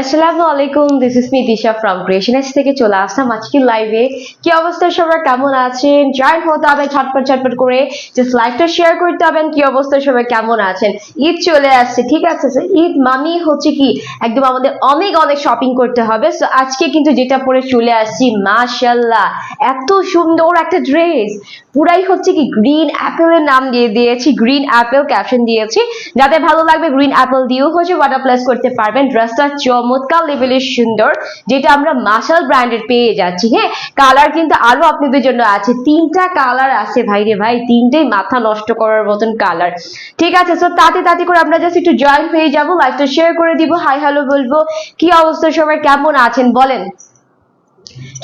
আসসালামু আলাইকুম this from থেকে চলে আসলাম আজকে লাইভে কি অবস্থা কেমন আছেন? জয়েন হতে হবে ছটপট ছটপট করে জাস্ট লাইভটা শেয়ার করতে হবেন কি অবস্থা সবাই কেমন আছেন? ঈদ চলে আসছে, ঠিক আছে? ঈদ মানেই হচ্ছে কি, একদম আমাদের অনেক অনেক শপিং করতে হবে। সো আজকে কিন্তু যেটা পরে চলে আসছি মাশাল্লাহ এত সুন্দর একটা ড্রেস পুরাই হচ্ছে কি গ্রিন অ্যাপেলের নাম দিয়ে দিয়েছি গ্রিন অ্যাপেল ক্যাপশন দিয়েছি। যাতে ভালো লাগবে গ্রিন অ্যাপেল দিয়েও হচ্ছে ওয়াটার প্লাস করতে পারবেন। ড্রেসটা চমৎকার লেভেলের সুন্দর, যেটা আমরা মাসাল ব্র্যান্ডের পেয়ে যাচ্ছি হ্যাঁ? কালার কিন্তু আরও আপনাদের জন্য আছে। তিনটা কালার আছে ভাই রে ভাই, তিনটেই মাথা নষ্ট করার মতন কালার ঠিক আছে সো তাতে তাতে করে আমরা জাস্ট একটু জয়েন হয়ে যাব লাইভটা শেয়ার করে দিব। হাই হ্যালো বলব। কি অবস্থা? সবাই কেমন আছেন? বলেন।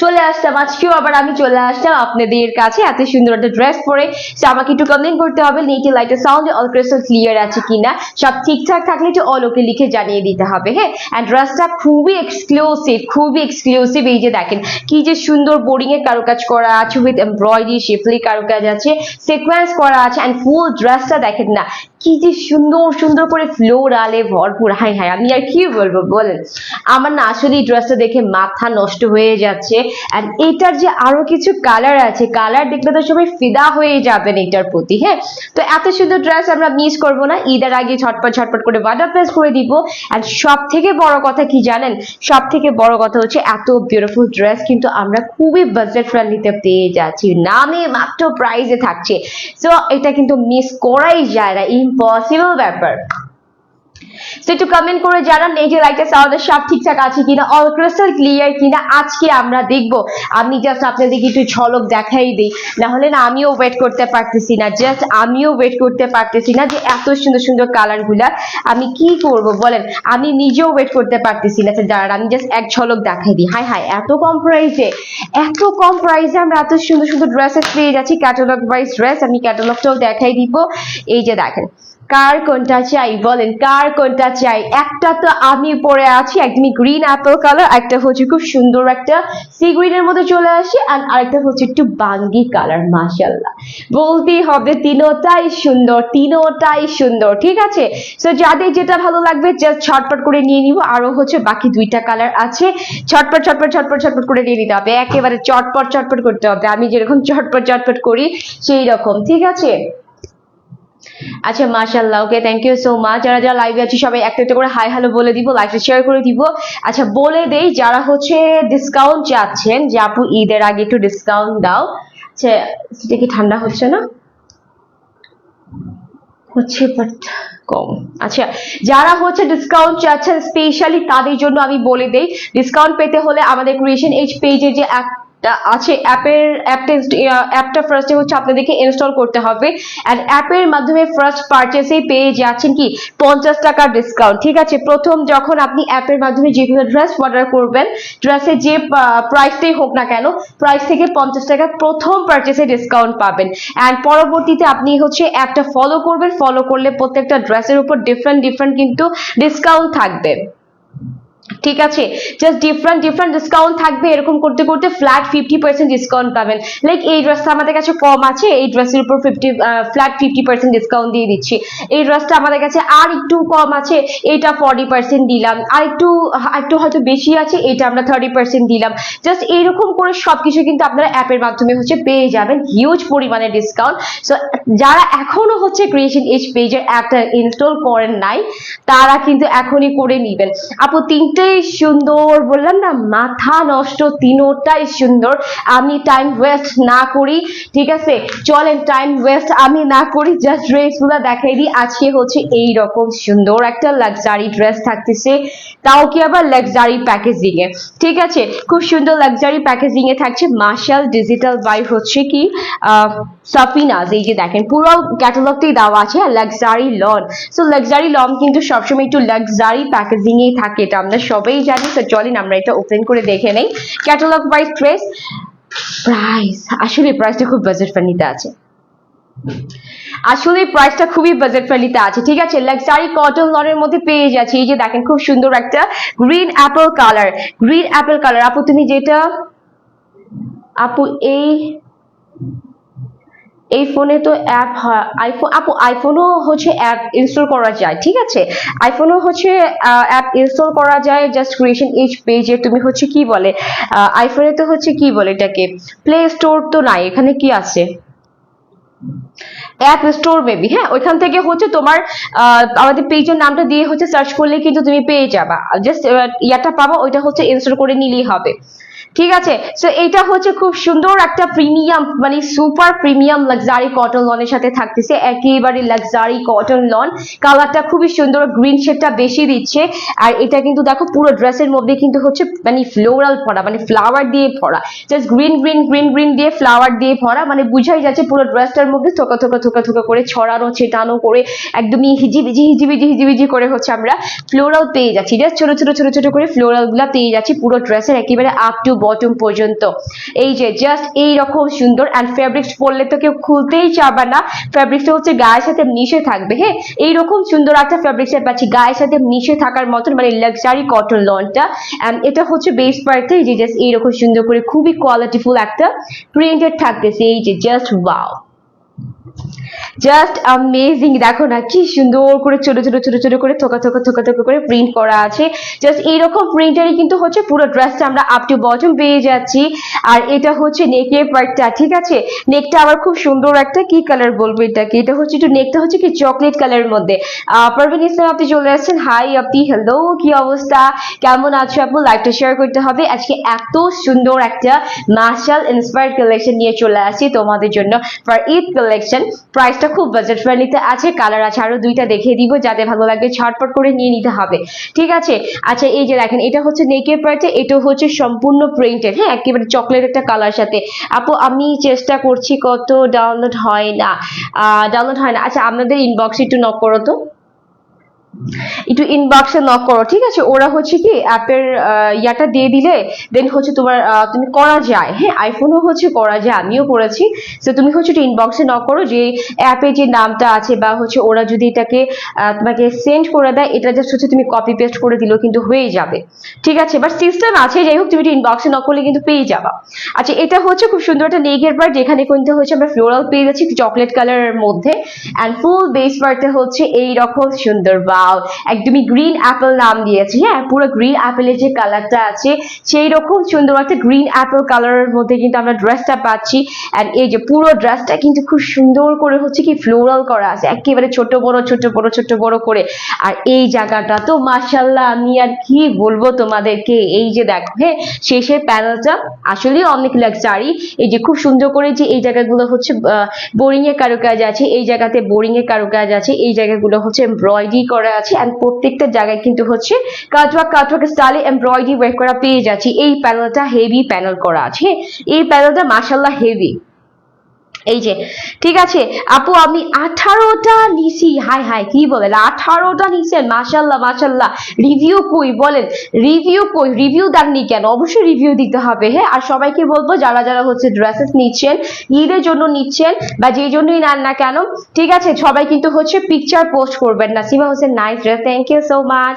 চলে আসতাম আজকেও আবার আমি চলে আসতাম আপনাদের কাছে। এত সুন্দর একটা ড্রেস পরে। আমাকে একটু কমেন্ট করতে হবে নেটে লাইটের সাউন্ড অল ক্রিস্টাল ক্লিয়ার আছে কিনা? সব ঠিকঠাক থাকলে একটু অল ওকে লিখে জানিয়ে দিতে হবে হ্যাঁ? অ্যান্ড ড্রেসটা খুবই এক্সক্লুসিভ খুবই এক্সক্লুসিভ এই যে দেখেন, কি যে সুন্দর বোরিং এর কারুকাজ করা আছে উইথ এমব্রয়ডারি শিফলি কারুকাজ আছে সিকোয়েন্স করা আছে অ্যান্ড ফুল ড্রেসটা দেখেন না, কি যে সুন্দর সুন্দর করে ফ্লোর আলে ভরপুর। হাই হাই আমি আর কি বলব, বলেন? আমার না আসলে এই ড্রেসটা দেখে মাথা নষ্ট হয়ে যাচ্ছে। অ্যান্ড এটার যে আরও কিছু কালার আছে কালার দেখলে তো সবাই ফিদা হয়ে যাবেন এটার প্রতি হ্যাঁ? তো এত সুন্দর ড্রেস আমরা মিস করব না। ঈদের আগে ঝটপট ঝটপট করে ওয়াটার প্রেস করে দিব। অ্যান্ড সব থেকে বড় কথা কি জানেন? সব থেকে বড় কথা হচ্ছে এত বিউটিফুল ড্রেস কিন্তু আমরা খুবই বাজেট ফ্রেন্ডলিতে পেয়ে যাচ্ছি। নামে মাত্র প্রাইজে থাকছে। সো এটা কিন্তু মিস করাই যায় না। ইম্পসিবল ব্যাপার। একটু কমেন্ট করে জানান, এই যে লাইটের সাউন্ডের সব ঠিকঠাক আছে কিনা অল ক্রিস্টাল ক্লিয়ার কিনা, আজকে আমরা দেখব। আমি জাস্ট আপনাদেরকে একটু ঝলক দেখাই দিই। না হলে না, আমিও ওয়েট করতে পারতেছি না জাস্ট আমিও ওয়েট করতে পারতেছি না যে এত সুন্দর সুন্দর কালারগুলা আমি কি করব, বলেন। আমি নিজেও ওয়েট করতে পারতেছি না দাঁড়ান, আমি জাস্ট এক ঝলক দেখাই দিই। হাই হাই এত কম প্রাইসে এত কম প্রাইসে আমরা এত সুন্দর সুন্দর ড্রেসেস পেয়ে যাচ্ছি ক্যাটালগ ওয়াইজ ড্রেস আমি ক্যাটালগটাও দেখাই দিব। এই যে দেখেন কার কোনটা চাই? বলেন, কার কোনটা চাই? একটা তো আমি পরে আছি, একদমই গ্রিন অ্যাপেল কালার একটা হচ্ছে খুব সুন্দর একটা সি গ্রিনের মধ্যে চলে আসে আর আরেকটা হচ্ছে একটু বাঙ্গি কালার মাশাল্লাহ বলতেই হবে তিনোটাই সুন্দর তিনোটাই সুন্দর, ঠিক আছে? সো যাদের যেটা ভালো লাগবে জাস্ট ছটপট করে নিয়ে নিব। আরও হচ্ছে বাকি দুইটা কালার আছে। ছটপট ছটপট ছটপট ছটপট করে নিয়ে নিতে হবে। একেবারে চটপট চটপট করতে হবে। আমি যেরকম চটপট চটপট করি সেই রকম ঠিক আছে? আচ্ছা মাশাল্লাহ okay thank you so much যারা যারা লাইভে আছে, সবাই একটা একটা করে হাই হ্যালো বলে দিব লাইভটা শেয়ার করে দিব। আচ্ছা বলে দেই, যারা হচ্ছে ডিসকাউন্ট চাচ্ছেন, যে আপু ঈদের আগে একটু ডিসকাউন্ট দাও। আচ্ছা কি ঠান্ডা হচ্ছে না? হচ্ছে বাট কম। আচ্ছা যারা হচ্ছে ডিসকাউন্ট চাচ্ছেন স্পেশালি তাদের জন্য আমি বলে দেই ডিসকাউন্ট পেতে হলে আমাদের ক্রিয়েশন এইচ পেজে যে আছে অ্যাপের অ্যাপটা অ্যাপটা ফার্স্টে হচ্ছে আপনাদেরকে ইনস্টল করতে হবে। অ্যান্ড অ্যাপের মাধ্যমে ফার্স্ট পারচেসেই পেয়ে যাচ্ছেন কি? পঞ্চাশ টাকার ডিসকাউন্ট ঠিক আছে? প্রথম যখন আপনি অ্যাপের মাধ্যমে যে কোনো ড্রেস অর্ডার করবেন ড্রেসের যে প্রাইসটাই হোক না কেন প্রাইস থেকে পঞ্চাশ টাকা প্রথম পারচেসে ডিসকাউন্ট পাবেন। অ্যান্ড পরবর্তীতে আপনি হচ্ছে অ্যাপটা ফলো করবেন। ফলো করলে প্রত্যেকটা ড্রেসের উপর ডিফারেন্ট ডিফারেন্ট কিন্তু ডিসকাউন্ট থাকবে। ঠিক আছে? জাস্ট ডিফারেন্ট ডিফারেন্ট ডিসকাউন্ট থাকবে এরকম করতে করতে ফ্ল্যাট ফিফটি পার্সেন্ট ডিসকাউন্ট পাবেন। লাইক এই ড্রেসটা আমাদের কাছে কম আছে, এই ড্রেসের উপর fifty flat fifty percent discount দিয়ে দিচ্ছি। এই ড্রেসটা আমাদের কাছে আর একটু কম আছে এটা ফর্টি পার্সেন্ট দিলাম। আর একটু একটু হয়তো বেশি আছে এটা আমরা থার্টি পার্সেন্ট দিলাম। জাস্ট এইরকম করে সবকিছু কিন্তু আপনারা অ্যাপের মাধ্যমে হচ্ছে পেয়ে যাবেন। হিউজ পরিমাণে ডিসকাউন্ট সো যারা এখনও হচ্ছে ক্রিয়েশন এজ পেজের অ্যাপটা ইনস্টল করেন নাই, তারা কিন্তু এখনই করে নিবেন। আপু তিনটেই সুন্দর, বললাম না, মাথা নষ্ট তিনোটাই সুন্দর। আমি টাইম ওয়েস্ট না করি, ঠিক আছে? চলেন টাইম ওয়েস্ট আমি না করি জাস্ট ড্রেসগুলো দেখাই দিই। আজকে হচ্ছে এই রকম সুন্দর একটা লাক্সারি ড্রেস থাকতেছে। তাও কি আবার লাক্সারি প্যাকেজিং এ ঠিক আছে? খুব সুন্দর লাক্সারি প্যাকেজিং এ থাকছে। মার্শাল ডিজিটাল বাই হচ্ছে কি? সাফিনাজ এই যে দেখেন, পুরো ক্যাটালগটাই দেওয়া আছে luxury lawn so luxury lawn কিন্তু সবসময় একটু লাক্সারি প্যাকেজিং এই থাকে, এটা আমরা সবাই জানি, তো চলেন আমরা এটা ওপেন করে দেখে নেই। ক্যাটালগ বাই ড্রেস প্রাইস আসলে প্রাইসটা খুব বাজেট ফ্রেন্ডলিতে আছে। আসলে প্রাইসটা খুবই বাজেট ফ্রেন্ডলিতে আছে, ঠিক আছে? লাক্সারি কটন লনের মধ্যে পেয়ে যাচ্ছে। এই যে দেখেন, খুব সুন্দর একটা green apple colour green apple colour আপু, তুমি যেটা আপু, এই এই ফোনে তো অ্যাপ আইফোন আপু আইফোনও হচ্ছে অ্যাপ ইনস্টল করা যায়, ঠিক আছে? আইফোনও হচ্ছে অ্যাপ ইনস্টল করা যায় জাস্ট ক্রিয়েশন এইচ পেজে তুমি হচ্ছে কি বলে আইফোনে তো হচ্ছে কি বলে এটাকে? প্লে স্টোর তো নাই, এখানে কি আছে? অ্যাপ স্টোর মেবি হ্যাঁ? ওইখান থেকে হচ্ছে তোমার আমাদের পেজের নামটা দিয়ে হচ্ছে সার্চ করলে কিন্তু তুমি পেয়ে যাবা। জাস্ট ইয়াটা পাবা, ওইটা হচ্ছে ইনস্টল করে নিলেই হবে। ঠিক আছে? সো এটা হচ্ছে খুব সুন্দর একটা প্রিমিয়াম মানে সুপার প্রিমিয়াম লাক্সারি কটন লনের সাথে থাকতেছে। একেবারে লাক্সারি কটন লন কালারটা খুবই সুন্দর গ্রিন শেডটা বেশি দিচ্ছে। আর এটা কিন্তু দেখো, পুরো ড্রেসের মধ্যে কিন্তু হচ্ছে মানে ফ্লোরাল ভরা মানে ফ্লাওয়ার দিয়ে ভরা। Just green green green green দিয়ে ফ্লাওয়ার দিয়ে ভরা। মানে বুঝাই যাচ্ছে পুরো ড্রেসটার মধ্যে থোকা থোকা থোকা থোকা করে ছড়ানো, ছেটানো করে একদমই হিজিবিজি হিজিবিজি হিজিবিজি করে হচ্ছে আমরা ফ্লোরাল পেয়ে যাচ্ছি। জাস্ট ছোট ছোট ছোট ছোট করে ফ্লোরালগুলা পেয়ে যাচ্ছি পুরো ড্রেসের একেবারে আপ টু বটম পর্যন্ত। এই যে জাস্ট এইরকম সুন্দর অ্যান্ড ফেব্রিক্স পরলে তো কেউ খুলতেই চাবে না। ফেব্রিক্সটা হচ্ছে গায়ের সাথে মিশে থাকবে হ্যাঁ? এইরকম সুন্দর একটা ফেব্রিক্সের পাচ্ছি, গায়ের সাথে মিশে থাকার মতন মানে লাক্সারি কটন লনটা অ্যান্ড এটা হচ্ছে বেস পার্টে যে জাস্ট এইরকম সুন্দর করে খুবই কোয়ালিটিফুল একটা প্রিন্টেড থাকতেছে, এই যে জাস্ট ওয়াও জাস্ট অ্যামেজিং দেখো না কি সুন্দর করে ছোট ছোট ছোট ছোট করে থোকা থোকা থোকা থোকা করে প্রিন্ট করা আছে। জাস্ট এইরকম প্রিন্টারই কিন্তু হচ্ছে পুরো ড্রেসটা আমরা আপ টু বটম পেয়ে যাচ্ছি। আর এটা হচ্ছে নেকের পার্টটা ঠিক আছে? নেকটা আবার খুব সুন্দর একটা কি কালার বলব এটাকে? এটা হচ্ছে একটু নেকটা হচ্ছে কি চকলেট কালারের মধ্যে। পারভিন ইসলাম আপনি চলে আসছেন। হাই আপনি হ্যালো কি অবস্থা? কেমন আছো আপু? লাইকটা শেয়ার করতে হবে। আজকে এত সুন্দর একটা মার্শাল ইন্সপায়ার্ড কালেকশন নিয়ে চলে আসছি তোমাদের জন্য। ফর ঈদ কালেকশন প্রাইসটা খুব বাজেট ফ্রেন্ডলিতে আছে কালার আছে, আরও দুইটা দেখিয়ে দিব যাতে ভালো লাগবে ছটপট করে নিয়ে নিতে হবে। ঠিক আছে? আচ্ছা এই যে দেখেন, এটা হচ্ছে নেকের পার্টে এটা হচ্ছে সম্পূর্ণ প্রিন্টেড হ্যাঁ একেবারে চকলেট একটা কালার সাথে। আপু, আমি চেষ্টা করছি কত ডাউনলোড হয় না। ডাউনলোড হয় না। আচ্ছা আপনাদের ইনবক্সে একটু নক করো তো। একটু ইনবক্সে নক করো, ঠিক আছে? ওরা হচ্ছে কি, অ্যাপের ইয়াটা দিয়ে দিলে দেন হচ্ছে তোমার তুমি করা যায়। হ্যাঁ আইফোনও হচ্ছে করা যায়, আমিও করেছি। তো তুমি হচ্ছে একটু ইনবক্সে নক করো, যে অ্যাপে যে নামটা আছে, বা হচ্ছে ওরা যদি এটাকে তোমাকে সেন্ড করে দেয়, এটা জাস্ট হচ্ছে তুমি কপি পেস্ট করে দিলেও কিন্তু হয়ে যাবে। ঠিক আছে? বাট সিস্টেম আছে, যাই হোক, তুমি একটু ইনবক্সে নক করলে কিন্তু পেয়ে যাবা। আচ্ছা এটা হচ্ছে খুব সুন্দর একটা নেগের পার্ট যেখানে কিন্তু হচ্ছে আমরা ফ্লোরাল পেয়ে যাচ্ছি চকলেট কালারের মধ্যে। অ্যান্ড ফুল বেস পার্টে হচ্ছে এইরকম সুন্দর বাউ একদমই গ্রিন অ্যাপেল নাম দিয়েছি। হ্যাঁ পুরো গ্রিন অ্যাপেলের যে কালারটা আছে, সেই রকম সুন্দর একটা গ্রিন অ্যাপেল কালারের মধ্যে কিন্তু আমরা ড্রেসটা পাচ্ছি। অ্যান্ড এই যে পুরো ড্রেসটা কিন্তু খুব সুন্দর করে হচ্ছে কি ফ্লোরাল করা আছে। একেবারে ছোট বড় ছোট বড় ছোট বড় করে। আর এই জায়গাটা তো মার্শাল্লাহ আমি আর কি বলব তোমাদেরকে? এই যে দেখো হ্যাঁ শেষের প্যানেলটা আসলে অনেক লাক্সারি এই যে খুব সুন্দর করে যে এই জায়গাগুলো হচ্ছে বোরিং এর কারুকাজ আছে, এই জায়গাতে বোরিং এর কারুকাজ আছে, এই জায়গাগুলো হচ্ছে এমব্রয়ডারি করা আছে এন্ড প্রত্যেকটা জায়গায় কিন্তু হচ্ছে কাটওয়ার্ক কাটওয়ার্ক স্টাইলে এমব্রয়ডারি ওয়ার্ক করা পেয়ে যাচ্ছি। এই প্যানেলটা হেভি প্যানেল করা আছে। এই প্যানেলটা মাশাল্লাহ হেভি এই যে ঠিক আছে? আপু আমি আঠারোটা নিছি, হাই হাই, কি বলেন? আঠারোটা নিছেন মাশাল্লাহ মাশাল্লাহ রিভিউ কই, বলেন। রিভিউ কই, রিভিউ দেননি কেন? অবশ্যই রিভিউ দিতে হবে হ্যাঁ? আর সবাইকে বলব, যারা যারা হচ্ছে ড্রেসেস নিচ্ছেন, ঈদের জন্য নিচ্ছেন, বা যে জন্যই নেন না কেন, ঠিক আছে? সবাই কিন্তু হচ্ছে পিকচার পোস্ট করবেন না। Sima Hossain nice dress thank you so much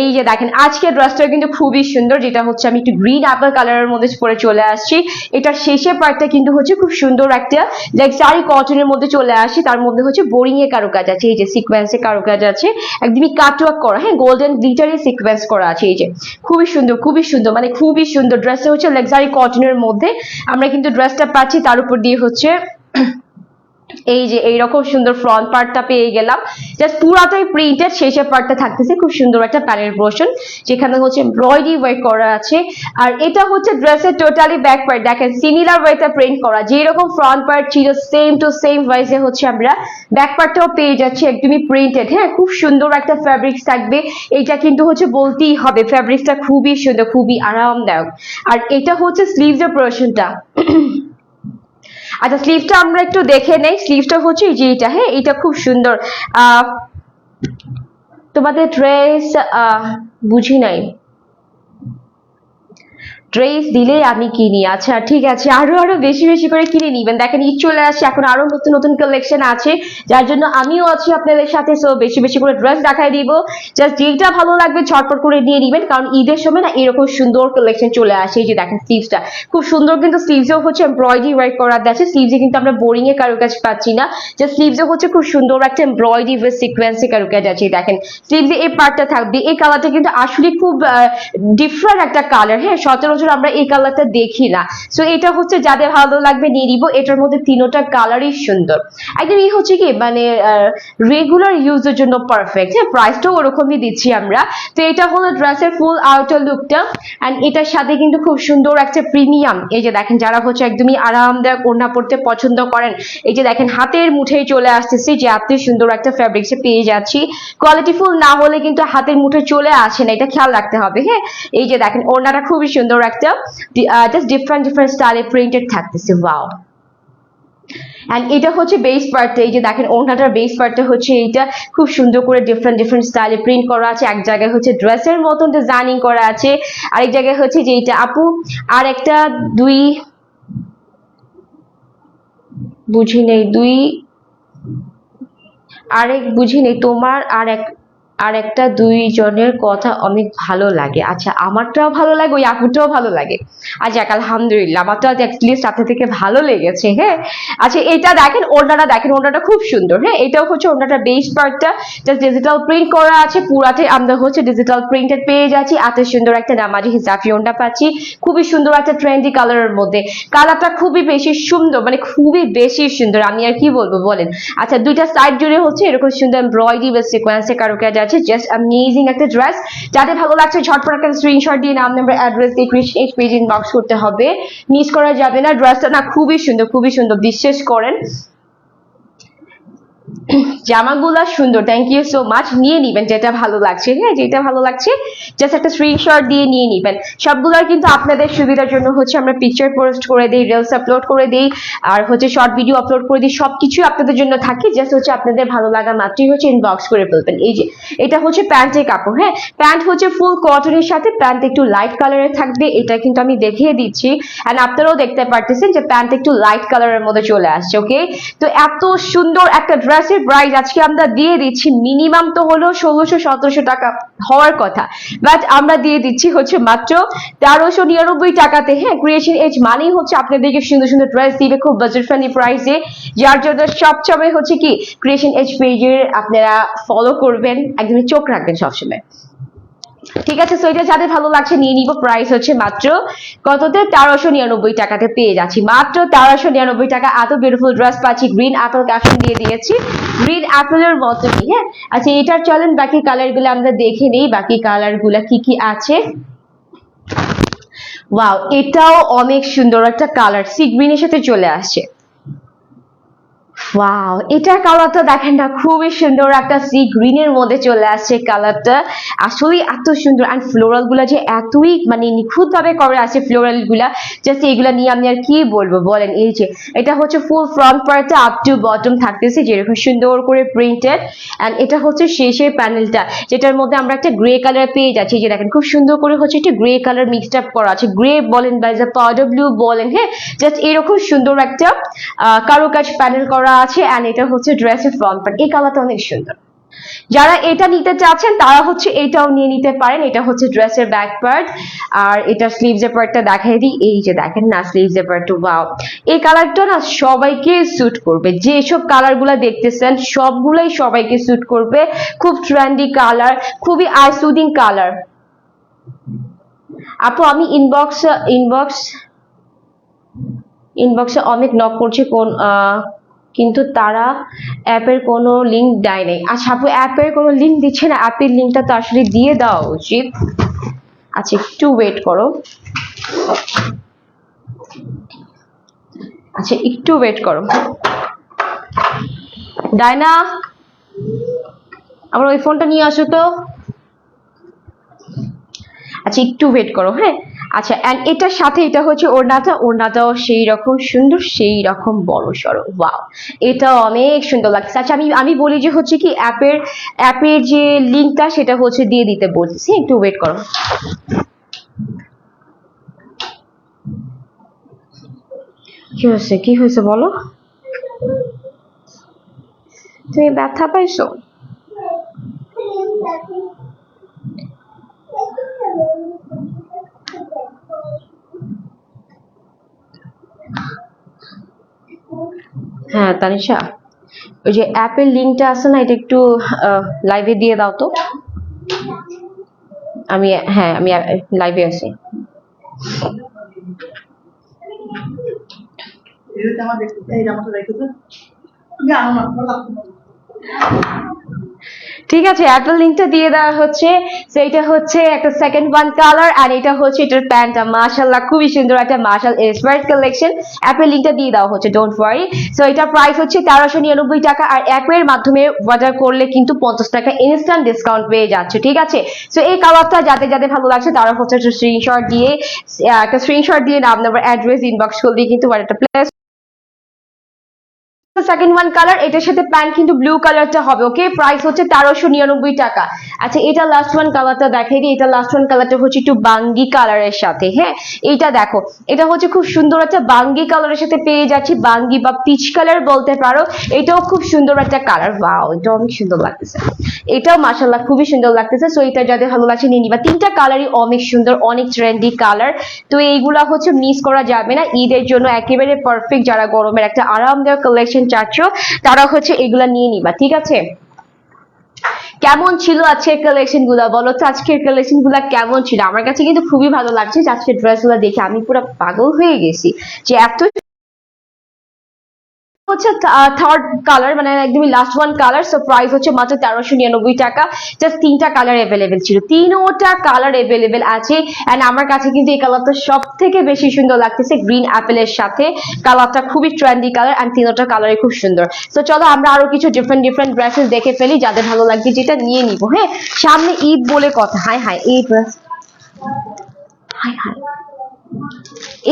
এই যে দেখেন, আজকের ড্রেসটা কিন্তু খুবই সুন্দর, যেটা হচ্ছে আমি একটু গ্রিন অ্যাপল কালারের মধ্যে পরে চলে আসছি। এটার শেষের পার্টটা কিন্তু হচ্ছে খুব সুন্দর একটা লাইক সারি কটনের মধ্যে চলে আসি, তার মধ্যে হচ্ছে বোরিং এর কারুকাজ আছে, এই যে সিকোয়েন্সের কারুকাজ আছে, একদমই কাটওয়ার্ক করা হ্যাঁ গোল্ডেন গ্লিটারি সিকোয়েন্স করা আছে, এই যে। খুবই সুন্দর খুবই সুন্দর মানে খুবই সুন্দর ড্রেসটা হচ্ছে লাক্সারি কটনের মধ্যে, আমরা কিন্তু ড্রেসটা পাচ্ছি, তার উপর দিয়ে হচ্ছে এই যে এইরকম সুন্দর ফ্রন্ট পার্টটা পেয়ে গেলাম। জাস্ট পুরাটাই প্রিন্টেড শেষের পার্টটা থাকতেছে খুব সুন্দর একটা প্যানেল পোর্শন যেখানে হচ্ছে এমব্রয়ডারি ওয়ার্ক করা আছে। আর এটা হচ্ছে ড্রেসের টোটালি ব্যাক পার্ট দেখেন সিমিলার ওয়েতে প্রিন্ট করা। যেরকম ফ্রন্ট পার্ট ছিল সেম টু সেম ওয়াইজে হচ্ছে আমরা ব্যাক পার্টটাও পেয়ে যাচ্ছি, একদমই প্রিন্টেড হ্যাঁ খুব সুন্দর একটা ফ্যাব্রিক্স থাকবে। এটা কিন্তু হচ্ছে বলতেই হবে ফ্যাব্রিক্সটা খুবই সুন্দর, খুবই আরামদায়ক। আর এটা হচ্ছে স্লিভসের পোর্শনটা আচ্ছা স্লিভটা আমরা একটু দেখে নেই। স্লিভটা হচ্ছে এই যে এটা হ্যাঁ? এটা খুব সুন্দর। তোমাদের ড্রেস বুঝি নাই। ড্রেস দিলে আমি কিনি। আচ্ছা ঠিক আছে। আরও আরও বেশি বেশি করে কিনে নিবেন। দেখেন, ঈদ চলে আসছে। এখন আরও নতুন নতুন কালেকশন আছে, যার জন্য আমিও আছি আপনাদের সাথে। সো বেশি বেশি করে ড্রেস দেখাই দিব। জাস্ট যেটা ভালো লাগবে, ঝটপট করে নিয়ে নিবেন। কারণ ঈদের সময় না, এরকম সুন্দর কালেকশন চলে আসে। এই যে দেখেন স্লিভসটা খুব সুন্দর কিন্তু স্লিভসেও হচ্ছে এমব্রয়ডারি ওয়ার্ক করা আছে স্লিভসে কিন্তু আমরা বোরিং এ কারুকাজ পাচ্ছি না। যে স্লিভসে হচ্ছে খুব সুন্দর একটা এমব্রয়ডারি উইথ সিকোয়েন্সে কারুকাজ আছে। এই দেখেন স্লিভসে এই পার্টটা থাকবে। এই কালারটা কিন্তু আসলে খুব ডিফারেন্ট একটা কালার হ্যাঁ সচরাচর আমরা এই কালারটা দেখি না। সো এটা হচ্ছে যাদের ভালো লাগবে নিয়ে নিব। এটার মধ্যে তিনোটা কালারই সুন্দর। একদম এই হচ্ছে কি মানে রেগুলার ইউজের জন্য পারফেক্ট হ্যাঁ প্রাইসটাও ওরকমই দিচ্ছি আমরা। তো এটা হলো ড্রেসের ফুল আউটার লুকটা অ্যান্ড এটার সাথে কিন্তু খুব সুন্দর একটা প্রিমিয়াম এই যে দেখেন, যারা হচ্ছে একদমই আরামদায়ক ওড়না পড়তে পছন্দ করেন, এই যে দেখেন, হাতের মুঠে চলে আসতেছে যে এত সুন্দর একটা ফ্যাব্রিক্সে পেয়ে যাচ্ছি। কোয়ালিটি ফুল না হলে কিন্তু হাতের মুঠে চলে আসে না। এটা খেয়াল রাখতে হবে। হ্যাঁ এই যে দেখেন, ওড়নাটা খুবই সুন্দর একটা ডিফারেন্ট ডিফারেন্ট স্টাইলে প্রিন্টেড থাকতেছে ওয়াও অ্যান্ড এটা হচ্ছে বেস এই যে দেখেন ওড়নাটার বেস হচ্ছে খুব সুন্দর করে স্টাইলে প্রিন্ট করা আছে, এক জায়গায় হচ্ছে ড্রেসের মতন ডিজাইনিং করা আছে, আরেক জায়গায় হচ্ছে যে এটা আপু, আর একটা দুই, বুঝি নেই, দুই, আরেক বুঝি নেই, তোমার আর এক আর একটা দুইজনের কথা অনেক ভালো লাগে। আচ্ছা আমারটাও ভালো লাগে, ওই আপুটাও ভালো লাগে। আর যাক, আলহামদুলিল্লাহ আমারটা অ্যাটলিস্ট আপনার থেকে ভালো লেগেছে হ্যাঁ? আচ্ছা এটা দেখেন, ওড়নাটা দেখেন, ওড়নাটা খুব সুন্দর হ্যাঁ? এটাও হচ্ছে ওড়নাটা বেস পার্টটা জাস্ট ডিজিটাল প্রিন্ট করা আছে, পুরাতে আমরা হচ্ছে ডিজিটাল প্রিন্টেড পেয়ে যাচ্ছি। এত সুন্দর একটা নামাজি হিসাবি ওড়না পাচ্ছি। খুবই সুন্দর একটা ট্রেন্ডি কালারের মধ্যে। কালারটা খুবই বেশি সুন্দর মানে খুবই বেশি সুন্দর, আমি আর কি বলব, বলেন। আচ্ছা দুইটা সাইড জুড়ে হচ্ছে এরকম সুন্দর এমব্রয়ডারি বা সিকোয়েন্সে কারুকাজ আছে জাস্ট অ্যামেজিং একটা ড্রেস যাদের ভালো লাগছে, ঝটপট একটা স্ক্রিনশট দিয়ে নাম নাম্বার অ্যাড্রেস দিয়ে ক্রিস এইচ পেজ ইনবক্স করতে হবে। মিস করা যাবে না ড্রেসটা না খুবই সুন্দর খুবই সুন্দর, বিশ্বাস করেন। জামাগুলা সুন্দর থ্যাংক ইউ সো মাচ নিয়ে নিবেন যেটা ভালো লাগছে হ্যাঁ যেটা ভালো লাগছে জাস্ট একটা স্ক্রিনশট দিয়ে নিয়ে নিবেন। সবগুলোর কিন্তু আপনাদের সুবিধার জন্য হচ্ছে আমরা পিকচার পোস্ট করে দিই রিলস আপলোড করে দিই, আর হচ্ছে শর্ট ভিডিও আপলোড করে দিই সবকিছু আপনাদের জন্য থাকে জাস্ট হচ্ছে আপনাদের ভালো লাগা মাত্রই হচ্ছে ইনবক্স করে ফেলবেন। এই যে, এটা হচ্ছে প্যান্টের কাপড় হ্যাঁ প্যান্ট হচ্ছে ফুল কটনের সাথে প্যান্ট একটু লাইট কালারের থাকবে, এটা কিন্তু আমি দেখিয়ে দিচ্ছি অ্যান্ড আপনারাও দেখতে পারতেছেন যে প্যান্ট একটু লাইট কালারের মধ্যে চলে আসছে ওকে তো এত সুন্দর একটা ড্রেসের প্রাইস আজকে আমরা দিয়ে দিচ্ছি মিনিমাম তো হলো ষোলোশো সতেরোশো টাকা হওয়ার কথা। বাট আমরা দিয়ে দিচ্ছি হচ্ছে মাত্র তেরোশো নিরানব্বই টাকাতে। হ্যাঁ ক্রিয়েশন এজ মানেই হচ্ছে আপনাদেরকে সুন্দর সুন্দর ড্রেস দিবে, খুব বাজেট ফ্রেন্ডলি প্রাইসে যার জন্য সবসময় হচ্ছে কি ক্রিয়েশন এজ পেজের আপনারা ফলো করবেন, একদমই চোখ রাখবেন সবসময়। ঠিক আছে সো এটা যাদের ভালো লাগছে নিয়ে নিব। প্রাইস হচ্ছে মাত্র কততে? তেরোশো নিরানব্বই টাকাতে পেয়ে যাচ্ছি। মাত্র তেরোশো নিরানব্বই টাকা। এত বিউটিফুল ড্রেস পাচ্ছি। গ্রিন অ্যাপেল ক্যাপশন দিয়ে দিয়েছি। গ্রিন অ্যাপেলের মতনই হ্যাঁ? আচ্ছা এটার চলেন, বাকি কালারগুলো আমরা দেখে নেই। বাকি কালারগুলা কি কি আছে? ওয়াও এটাও অনেক সুন্দর একটা কালার সি গ্রিনের সাথে চলে আসছে। ওয়াও এটার কালারটা দেখেন না, খুবই সুন্দর একটা সি গ্রিনের মধ্যে চলে আসছে কালারটা আসলে এত সুন্দর অ্যান্ড ফ্লোরালগুলা যে এতই মানে নিখুঁত ভাবে করে আছে ফ্লোরালগুলা জাস্ট এগুলা নিয়ে আমি আর কি বলব, বলেন এই যে, এটা হচ্ছে ফুল ফ্রন্ট পার্টটা আপ টু বটম থাকতেছে, যেরকম সুন্দর করে প্রিন্টেড অ্যান্ড এটা হচ্ছে শেষের প্যানেলটা যেটার মধ্যে আমরা একটা গ্রে কালার পেয়ে যাচ্ছি যে দেখেন, খুব সুন্দর করে হচ্ছে একটা গ্রে কালার মিক্সড আপ করা আছে গ্রে বলেন বা পাউডার ব্লু বলেন হ্যাঁ জাস্ট এরকম সুন্দর একটা কারুকাজ প্যানেল করা আছে অ্যান্ড এটা হচ্ছে ড্রেসের ফ্রন্ট পার্ট এই কালারটা অনেক সুন্দর। যারা এটা নিতে চাচ্ছেন, তারা হচ্ছে এটাও নিয়ে নিতে পারেন। এটা হচ্ছে ড্রেসের ব্যাক পার্ট আর এটা স্লিভস এর পার্টটা দেখাই দিই। এই যে দেখেন না স্লিভস এর পার্ট ওয়াও এই কালারটা না সবাইকে স্যুট করবে। যে সব কালারগুলা দেখতেছেন, সবগুলাই সবাইকে স্যুট করবে। খুব ট্রেন্ডি কালার খুবই আই সুদিং কালার আপু, আমি ইনবক্স ইনবক্স ইনবক্সে অনেক নক করছে কোন কিন্তু তারা অ্যাপের কোনো লিংক দেয় নাই আচ্ছা আপু, অ্যাপের কোনো লিংক দিচ্ছে না? অ্যাপের লিংকটা তো আসলে দিয়ে দেওয়া উচিত। আচ্ছা একটু ওয়েট করো। আচ্ছা একটু ওয়েট করো। ডায়না, আমার ওই ফোনটা নিয়ে আসো তো। আচ্ছা একটু ওয়েট করো হ্যাঁ? আচ্ছা অ্যান্ড এটার সাথে এটা হচ্ছে ওড়নাটা, ওড়নাটাও সেই রকম সুন্দর, সেই রকম বড় সরো ওয়াও এটা অনেক সুন্দর লাগছে। আচ্ছা আমি আমি বলি যে হচ্ছে কি, অ্যাপের অ্যাপের যে লিঙ্কটা সেটা হচ্ছে দিয়ে দিতে বলতেছি। একটু ওয়েট করো। কি হয়েছে? কি হয়েছে বলো? তুমি ব্যথা পাইছো? হ্যাঁ তানিশা, ওই যে অ্যাপের লিঙ্কটা আছে না, এটা একটু লাইভে দিয়ে দাও তো। আমি হ্যাঁ আমি লাইভে আছি। আমার দেখতে এই জামাটা দেখতে ঠিক আছে অ্যাপেল লিঙ্কটা দিয়ে দেওয়া হচ্ছে। সেইটা হচ্ছে একটা সেকেন্ড ওয়ান কালার আর এটা হচ্ছে এটার প্যান্টটা মাশাল্লাহ খুবই সুন্দর একটা মার্শাল ইন্সপায়ার্ড কালেকশন অ্যাপেল লিঙ্কটা দিয়ে দেওয়া হচ্ছে ডোন্ট ওয়ারি সো এটা প্রাইস হচ্ছে তেরোশো নিরানব্বই টাকা আর অ্যাপের মাধ্যমে অর্ডার করলে কিন্তু পঞ্চাশ টাকা ইনস্ট্যান্ট ডিসকাউন্ট পেয়ে যাচ্ছে, ঠিক আছে? সো এই কালারটা যাদের যাদের ভালো লাগছে, তারা হচ্ছে একটা স্ক্রিনশট দিয়ে একটা স্ক্রিনশট দিয়ে নাম নাম্বার অ্যাড্রেস ইনবক্স করলে কিন্তু একটা প্লেস সেকেন্ড ওয়ান কালার এটার সাথে প্যান্ট কিন্তু ব্লু কালারটা হবে ওকে প্রাইস হচ্ছে তেরোশো নিরানব্বই টাকা। আচ্ছা এটা লাস্ট ওয়ান কালারটা দেখাই দিই। এটা লাস্ট ওয়ান কালারটা হচ্ছে একটু বাঙ্গি কালারের সাথে হ্যাঁ? এইটা দেখো। এটা হচ্ছে খুব সুন্দর একটা বাঙ্গি কালারের সাথে পেয়ে যাচ্ছি। বাঙ্গি বা পিচ কালার বলতে পারো। এটাও খুব সুন্দর একটা কালার ওয়াও এটা অনেক সুন্দর লাগতেছে। এটাও মাসাল্লাহ খুবই সুন্দর লাগতেছে। সো এটা যাদের ভালো লাগছে, নিয়ে নিবা। তিনটা কালারই অনেক সুন্দর, অনেক ট্রেন্ডি কালার তো এইগুলা হচ্ছে মিস করা যাবে না। ঈদের জন্য একেবারে পারফেক্ট যারা গরমের একটা আরামদায়ক কালেকশন চাচ্ছ, তারা হচ্ছে এগুলা নিয়ে নিবা, ঠিক আছে? কেমন ছিল আজকের কালেকশনগুলা বলো তো আজকের কালেকশনগুলা কেমন ছিল? আমার কাছে কিন্তু খুবই ভালো লাগছে আজকের ড্রেসগুলা দেখে আমি পুরো পাগল হয়ে গেছি যে এত হচ্ছে থার্ড কালার মানে একদমই last one colour so price হচ্ছে মাত্র তেরোশো নিরানব্বই টাকা। জাস্ট তিনটা কালার অ্যাভেলেবেল ছিল। তিনোটা কালার অ্যাভেলেবেল আছে অ্যান্ড আমার কাছে কিন্তু এই কালারটা সব থেকে বেশি সুন্দর লাগতেছে গ্রিন অ্যাপেলের সাথে। কালারটা খুবই ট্রেন্ডি কালার অ্যান্ড তিনোটা কালারই খুব সুন্দর। সো চলো, আমরা আরও কিছু ডিফারেন্ট ডিফারেন্ট ড্রেসেস দেখে ফেলি, যাদের ভালো লাগবে যেটা নিয়ে নিবো হ্যাঁ? সামনে ঈদ বলে কথা। হাই হাই এই ড্রেস হাই হাই।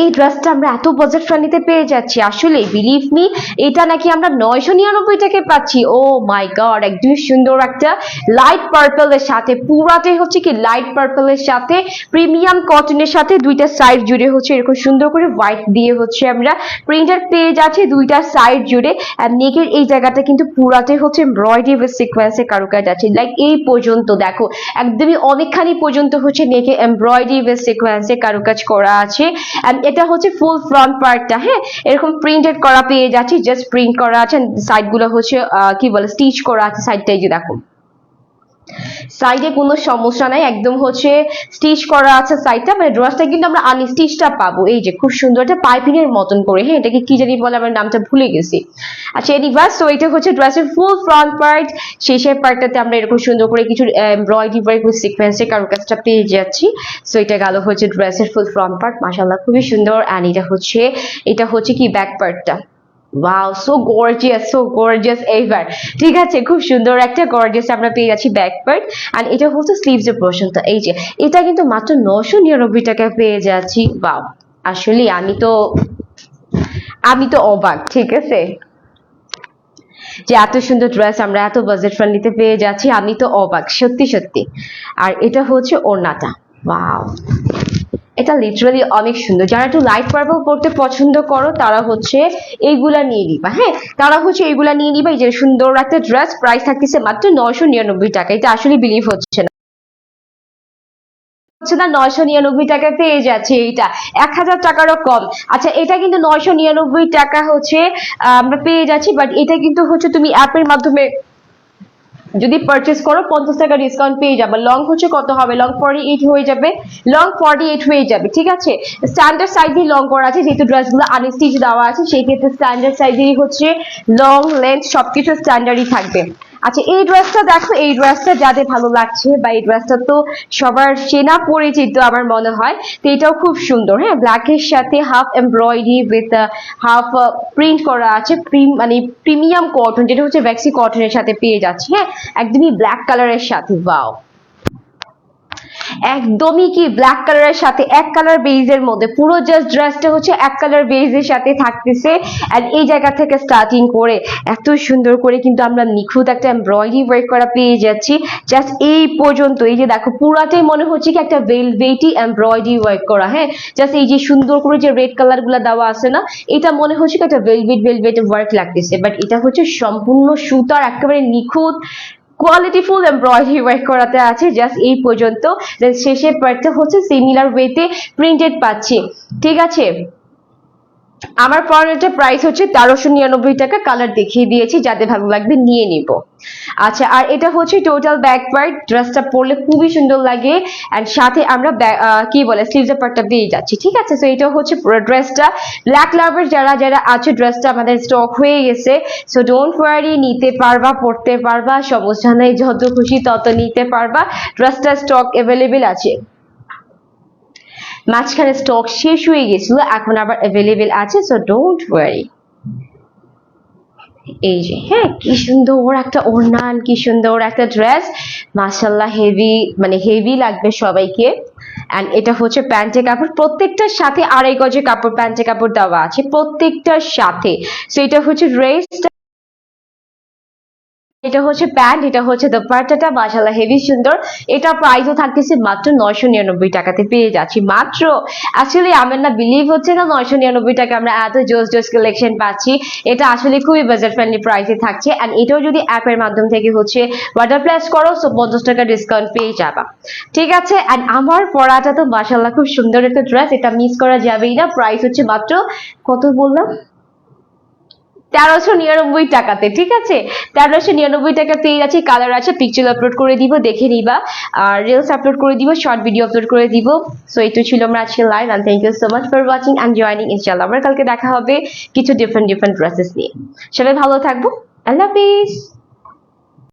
এই ড্রেসটা আমরা এত বাজেট ফ্রেন্ডলিতে পেয়ে যাচ্ছি। আসলে বিলিভ মি এটা নাকি আমরা নয়শো নিরানব্বই টাকায় পাচ্ছি। ও মাই গড একদমই সুন্দর একটা লাইট পার্পল এর সাথে, পুরাটাই হচ্ছে কি লাইট পার্পল এর সাথে প্রিমিয়াম কটনের সাথে দুইটা সাইড জুড়ে হচ্ছে এরকম সুন্দর করে হোয়াইট দিয়ে হচ্ছে আমরা প্রিন্টার পেয়ে যাচ্ছি দুইটা সাইড জুড়ে। আর নেকের এই জায়গাটা কিন্তু পুরাটাই হচ্ছে এমব্রয়ডারি উইথ সিকোয়েন্সে কারুকাজ আছে। লাইক এই পর্যন্ত দেখো, একদমই অনেকখানি পর্যন্ত হচ্ছে নেকে এমব্রয়ডারি উইথ সিকোয়েন্সে কারুকাজ করা আছে। And এটা হচ্ছে ফুল ফ্রন্ট পার্টটা হ্যাঁ? এরকম প্রিন্টেড করা পেয়ে যাচ্ছি জাস্ট প্রিন্ট করা আছে সাইডগুলো হচ্ছে কি বলে স্টিচ করা আছে সাইডটাই যে দেখো। সাইডে কোনো সমস্যা নাই, একদম হচ্ছে স্টিচ করা আছে সাইডটা মানে ড্রেসটা কিন্তু আমরা আনি, স্টিচটা পাবো। এই যে খুব সুন্দর একটা পাইপিং এর মতন করে হ্যাঁ এটাকে কি জানি বলে, আমার নামটা ভুলে গেছি। আচ্ছা এনিভার্স তো এটা হচ্ছে ড্রেসের ফুল ফ্রন্ট পার্ট শেষের পার্টটাতে আমরা এরকম সুন্দর করে কিছু এমব্রয়ডারি উইথ সিকোয়েন্সের কারুকাজটা পেয়ে যাচ্ছি। সো এটা গেল হচ্ছে ড্রেসের ফুল ফ্রন্ট পার্ট মাশাআল্লাহ, খুবই সুন্দর। অ্যান্ড এটা হচ্ছে এটা হচ্ছে কি ব্যাক পার্টটা wow so gorgeous so gorgeous এইবার ঠিক আছে, খুব সুন্দর একটা গর্জিয়াস আমরা পেয়ে যাচ্ছি ব্যাক পার্ট এটা হচ্ছে স্লিভস এর পোর্শনটা এই যে, এটা কিন্তু মাত্র নশো নিরানব্বই টাকায় পেয়ে যাচ্ছি। ওয়াও আসলে আমি তো আমি তো অবাক, ঠিক আছে? যে এত সুন্দর ড্রেস আমরা, এত বাজেট ফ্রেন্ডলিতে পেয়ে যাচ্ছি, আমি তো অবাক, সত্যি সত্যি। আর এটা হচ্ছে ওড়নাটা। ওয়াও এটা লিটারালি অনেক সুন্দর। যারা একটু লাইট পার্পল পড়তে পছন্দ করো, তারা হচ্ছে এইগুলা নিয়ে নিবা হ্যাঁ? তারা হচ্ছে এইগুলা নিয়ে নিবা, এই যে সুন্দর একটা ড্রেস প্রাইস থাকতেছে মাত্র নয়শো নিরানব্বই টাকা। এটা আসলে বিলিভ হচ্ছে না। হচ্ছে না, নয়শো নিরানব্বই টাকা পেয়ে যাচ্ছে এইটা। এক হাজার টাকারও কম। আচ্ছা এটা কিন্তু নয়শো নিরানব্বই টাকা হচ্ছে, আমরা পেয়ে যাচ্ছি বাট এটা কিন্তু হচ্ছে তুমি অ্যাপের মাধ্যমে যদি পারচেস করো, পঞ্চাশ টাকা ডিসকাউন্ট পেয়ে যাবে। লং হচ্ছে কত হবে? লং ফর্টি এইট হয়ে যাবে। লং ফর্টি এইট হয়ে যাবে, ঠিক আছে? স্ট্যান্ডার্ড সাইজই লং করা আছে, যেহেতু ড্রেসগুলো আনস্টিচ দেওয়া আছে, সেই ক্ষেত্রে স্ট্যান্ডার্ড সাইজেরই হচ্ছে লং লেন্থ সবকিছু স্ট্যান্ডার্ডই থাকবে। আচ্ছা এই ড্রেসটা দেখো, এই ড্রেসটা যাদের ভালো লাগছে বা এই ড্রেসটা তো সবার চেনা পরিচিত আমার মনে হয়, তো এটাও খুব সুন্দর। হ্যাঁ ব্ল্যাকের সাথে half embroidery with half print করা আছে মানে প্রিমিয়াম কটন যেটা হচ্ছে ভ্যাক্সি কটনের সাথে পেয়ে যাচ্ছে। হ্যাঁ একদমই ব্ল্যাক কালারের সাথে ওয়াও একদমই কি ব্ল্যাক কালারের সাথে, এক কালার বেজের মধ্যে, পুরো জাস্ট ড্রেসটা হচ্ছে এক কালার বেজের সাথে থাকতেছে। এই জায়গা থেকে স্টার্টিং করে, এত সুন্দর করে কিন্তু আমরা নিখুঁত একটা এমব্রয়ডারি ওয়ার্ক করা পেয়ে যাচ্ছি। জাস্ট এই পর্যন্ত, এই যে দেখো পুরাটাই মনে হচ্ছে কি একটা ভেলভেটি এমব্রয়ডারি ওয়ার্ক করা হ্যাঁ? জাস্ট এই যে সুন্দর করে যে রেড কালারগুলা দেওয়া আছে না, এটা মনে হচ্ছে কি একটা ভেলভেট ভেলভেট ওয়ার্ক লাগতেছে। বাট এটা হচ্ছে সম্পূর্ণ সুতার, একেবারে নিখুঁত কোয়ালিটিফুল এমব্রয়ডারি ওয়ার্ক করাতে আছে জাস্ট এই পর্যন্ত। দেন শেষের পার্টটা হচ্ছে সিমিলার ওয়েতে প্রিন্টেড পাচ্ছি। ঠিক আছে? আমার পড়ানোটা প্রাইস হচ্ছে তেরোশো নিরানব্বই টাকা কালার দেখিয়ে দিয়েছি, যাতে ভালো লাগবে নিয়ে নিব। আচ্ছা আর এটা হচ্ছে টোটাল ব্যাক পার্ট ড্রেসটা পরলে খুবই সুন্দর লাগে। অ্যান্ড সাথে আমরা কি বলে স্লিভসের পার্টটা পেয়ে যাচ্ছি, ঠিক আছে? তো এটা হচ্ছে ড্রেসটা ব্ল্যাক লাভার যারা যারা আছে ড্রেসটা আমাদের স্টক হয়ে গেছে। সো ডোন্ট ওয়ারি নিতে পারবা, পড়তে পারবা সমস্যা নেই যত খুশি তত নিতে পারবা। ড্রেসটা স্টক অ্যাভেলেবেল আছে। মাঝখানে স্টক শেষ হয়ে গেছিল, এখন আবার অ্যাভেলেবেল আছে সো ডোন্ট ওয়ারি এই যে হ্যাঁ কি সুন্দর একটা ওড়নান, কি সুন্দর একটা ড্রেস মাশাল্লাহ হেভি মানে হেভি লাগবে সবাইকে। অ্যান্ড এটা হচ্ছে প্যান্টের কাপড়, প্রত্যেকটার সাথে আড়াই গজের কাপড়, প্যান্টের কাপড় দেওয়া আছে, প্রত্যেকটার সাথে। সো এটা হচ্ছে ড্রেসটা এটা হচ্ছে প্যান্ট, এটা হচ্ছে দোপাট্টাটা, মাশাআল্লাহ, হেভি সুন্দর। এটা প্রাইসও থাকতেছে মাত্র নয়শো নিরানব্বই টাকাতে পেয়ে যাচ্ছি। মাত্র আসলে আমার না বিলিভ হচ্ছে না নয়শো নিরানব্বই টাকা আমরা এত জোস জোস কালেকশন পাচ্ছি। এটা আসলে খুবই বাজেট ফ্রেন্ডলি প্রাইসে থাকছে। অ্যান্ড এটাও যদি অ্যাপের মাধ্যম থেকে হচ্ছে ওয়াটার প্লেস করো সো পঞ্চাশ টাকা ডিসকাউন্ট পেয়ে যাবা। ঠিক আছে? অ্যান্ড আমার পড়াটা তো মাশাআল্লাহ খুব সুন্দর একটা ড্রেস এটা মিস করা যাবেই না। প্রাইস হচ্ছে মাত্র, কত বললাম? তেরোশো নিরানব্বই টাকাতে, ঠিক আছে? তেরোশো নিরানব্বই টাকা পেয়ে যাচ্ছে কালার আছে পিকচার আপলোড করে দিব, দেখে নিবা। আর রিলস আপলোড করে দিব শর্ট ভিডিও আপলোড করে দিব। সো তো ছিল আমরা আজকে live and thank you so much for watching and joining ইনশাল্লাহ আবার কালকে দেখা হবে কিছু ডিফারেন্ট ডিফারেন্ট ড্রেসেস নিয়ে। সবাই ভালো থাকব। আল্লাহ হাফিজ।